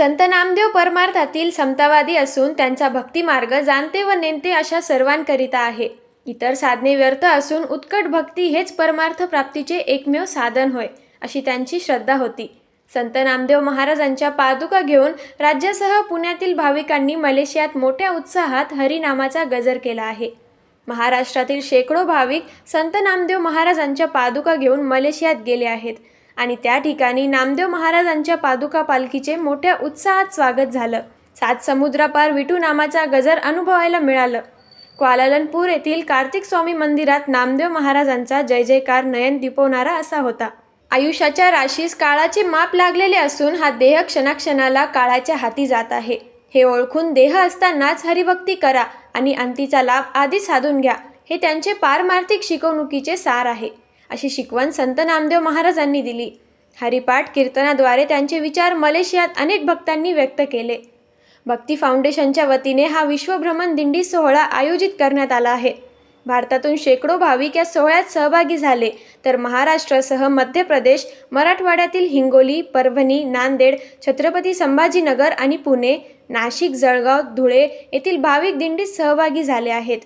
संत नामदेव परमार्थातील समतावादी असून त्यांचा भक्तिमार्ग जाणते व नेणते अशा सर्वांकरिता आहे. इतर साधने व्यर्थ असून उत्कट भक्ती हेच परमार्थ प्राप्तीचे एकमेव साधन होय अशी त्यांची श्रद्धा होती. संत नामदेव महाराजांच्या पादुका घेऊन राज्यासह पुण्यातील भाविकांनी मलेशियात मोठ्या उत्साहात हरिनामाचा गजर केला आहे. महाराष्ट्रातील शेकडो भाविक संत नामदेव महाराजांच्या पादुका घेऊन मलेशियात गेले आहेत. आणि त्या ठिकाणी नामदेव महाराजांच्या पादुका पालखीचे मोठ्या उत्साहात स्वागत झालं. सात समुद्रापार विठू नामाचा गजर अनुभवायला मिळालं. क्वालालनपूर येथील कार्तिक स्वामी मंदिरात नामदेव महाराजांचा जय जयकार नयन दिपवणारा असा होता. आयुष्याच्या राशीस काळाचे माप लागलेले असून हा देह क्षणाक्षणाला काळाच्या हाती जात आहे. हे ओळखून देह असतानाच हरिभक्ती करा आणि अंतीचा लाभ आधी साधून घ्या. हे त्यांचे पारमार्थिक शिकवणुकीचे सार आहे. अशी शिकवण संत नामदेव महाराजांनी दिली. हरिपाठ कीर्तनाद्वारे त्यांचे विचार मलेशियात अनेक भक्तांनी व्यक्त केले. भक्ती फाउंडेशनच्या वतीने हा विश्वभ्रमण दिंडी सोहळा आयोजित करण्यात आला आहे. भारतातून शेकडो भाविक या सोहळ्यात सहभागी झाले. तर महाराष्ट्रासह मध्य प्रदेश मराठवाड्यातील हिंगोली परभणी नांदेड छत्रपती संभाजीनगर आणि पुणे नाशिक जळगाव धुळे येथील भाविक दिंडीत सहभागी झाले आहेत.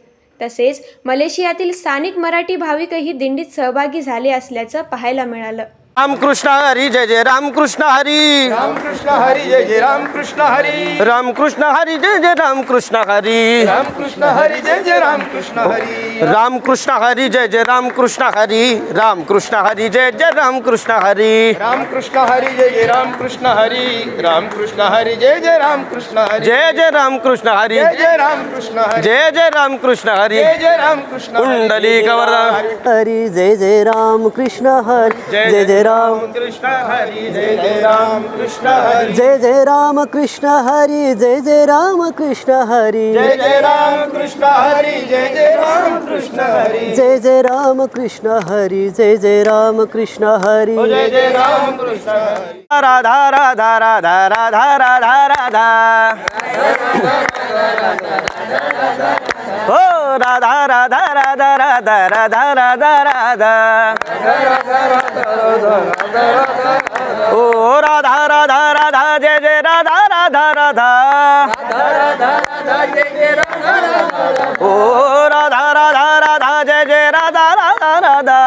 तसेच मलेशियातील स्थानिक मराठी भाविकही दिंडीत सहभागी झाले असल्याचं पाहायला मिळालं. रामकृष्ण हरी जय जय रामकृष्ण हरी रामकृष्ण हरी जय जय रामकृष्ण हरी रामकृष्ण हरी जय जय रामकृष्ण हरी रामकृष्ण हरी जय जय रामकृष्ण हरी रामकृष्ण हरी जय जय रामकृष्ण हरी रामकृष्ण हरी जय जय रामकृष्ण हरी रामकृष्ण हरी जय जय रामकृष्ण हरी रामकृष्ण हरी जय जय रामकृष्ण हरी जय जय रामकृष्ण हरी जय जय रामकृष्ण हरी जय जय रामकृष्ण हरी जय जय रामकृष्ण. कुंडली गवर्धन हरी जय जय राम कृष्ण हरी जय जय राम कृष्ण हरी जय जय रामकृष्ण हरी जय जय राम कृष्ण हरी जय जय राम कृष्ण हरी जय जय रामकृष्ण हरी जय जय रामकृष्ण हरी जय जय राम कृष्ण हरी जय जय राम कृष्ण हरी जय जय रामकृष्ण हरी। राधा राधा राधा राधा राधा राधा। ও রাধা রাধা রাধা রাধা রাধা রাধা রাধা ও রাধা রাধা রাধা জয় জয় রাধা রাধা রাধা ও রাধা রাধা রাধা জয় জয় রাধা রাধা রাধা